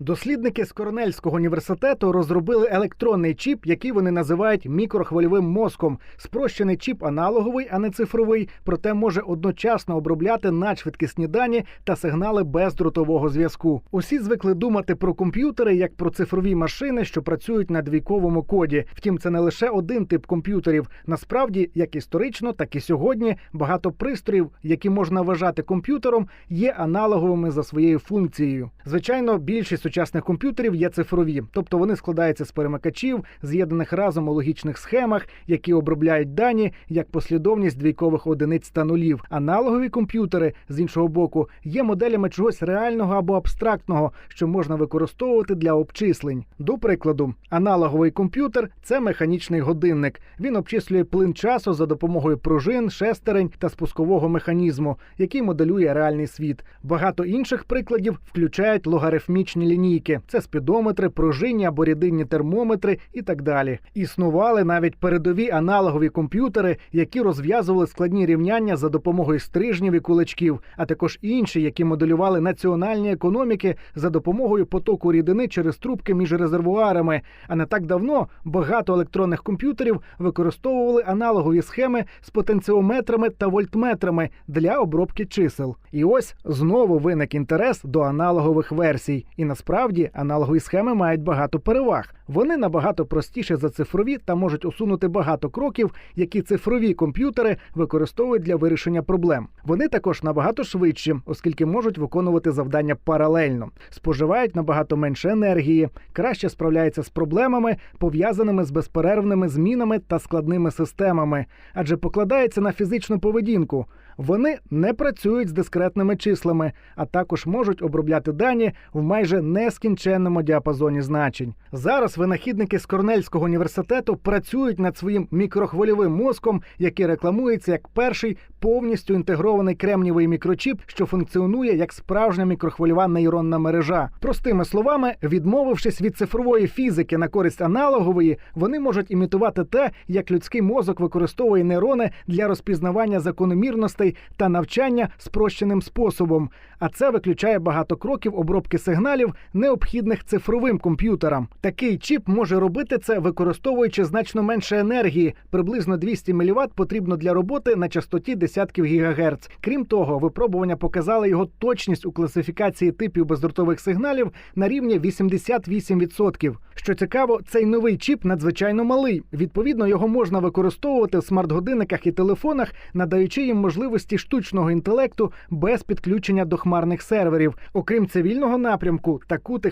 Дослідники з Корнельського університету розробили електронний чіп, який вони називають мікрохвильовим мозком. Спрощений чіп аналоговий, а не цифровий, проте може одночасно обробляти надшвидкісні дані та сигнали бездротового зв'язку. Усі звикли думати про комп'ютери як про цифрові машини, що працюють на двійковому коді. Втім, це не лише один тип комп'ютерів. Насправді, як історично, так і сьогодні багато пристроїв, які можна вважати комп'ютером, є аналоговими за своєю функцією. Звичайно, більшість сучасних комп'ютерів є цифрові, тобто вони складаються з перемикачів, з'єднаних разом у логічних схемах, які обробляють дані як послідовність двійкових одиниць та нулів. Аналогові комп'ютери з іншого боку є моделями чогось реального або абстрактного, що можна використовувати для обчислень. До прикладу, аналоговий комп'ютер це механічний годинник. Він обчислює плин часу за допомогою пружин, шестерень та спускового механізму, який моделює реальний світ. Багато інших прикладів включають логарифмічні лінійки: це спідометри, пружинні або рідинні термометри і так далі. Існували навіть передові аналогові комп'ютери, які розв'язували складні рівняння за допомогою стрижнів і кулачків, а також інші, які моделювали національні економіки за допомогою потоку рідини через трубки між резервуарами. А не так давно багато електронних комп'ютерів використовували аналогові схеми з потенціометрами та вольтметрами для обробки чисел. І ось знову виник інтерес до аналогових версій. І насправді аналогові схеми мають багато переваг. Вони набагато простіші за цифрові та можуть усунути багато кроків, які цифрові комп'ютери використовують для вирішення проблем. Вони також набагато швидші, оскільки можуть виконувати завдання паралельно, споживають набагато менше енергії, краще справляються з проблемами, пов'язаними з безперервними змінами та складними системами, адже покладаються на фізичну поведінку. Вони не працюють з дискретними числами, а також можуть обробляти дані в майже нескінченному діапазоні значень. Зараз винахідники з Корнельського університету працюють над своїм мікрохвильовим мозком, який рекламується як перший повністю інтегрований кремнівий мікрочіп, що функціонує як справжня мікрохвильова нейронна мережа. Простими словами, відмовившись від цифрової фізики на користь аналогової, вони можуть імітувати те, як людський мозок використовує нейрони для розпізнавання закономірностей та навчання спрощеним способом. А це виключає багато кроків обробки сигналів, необхідних цифровим комп'ютерам. Такий чіп може робити це, використовуючи значно менше енергії. Приблизно 200 мВт потрібно для роботи на частоті десятків гігагерц. Крім того, випробування показали його точність у класифікації типів бездротових сигналів на рівні 88%. Що цікаво, цей новий чіп надзвичайно малий. Відповідно, його можна використовувати в смарт-годинниках і телефонах, надаючи їм можливості штучного інтелекту без підключення до хмарних серверів. Окрім цивільного напрямку, таку технологію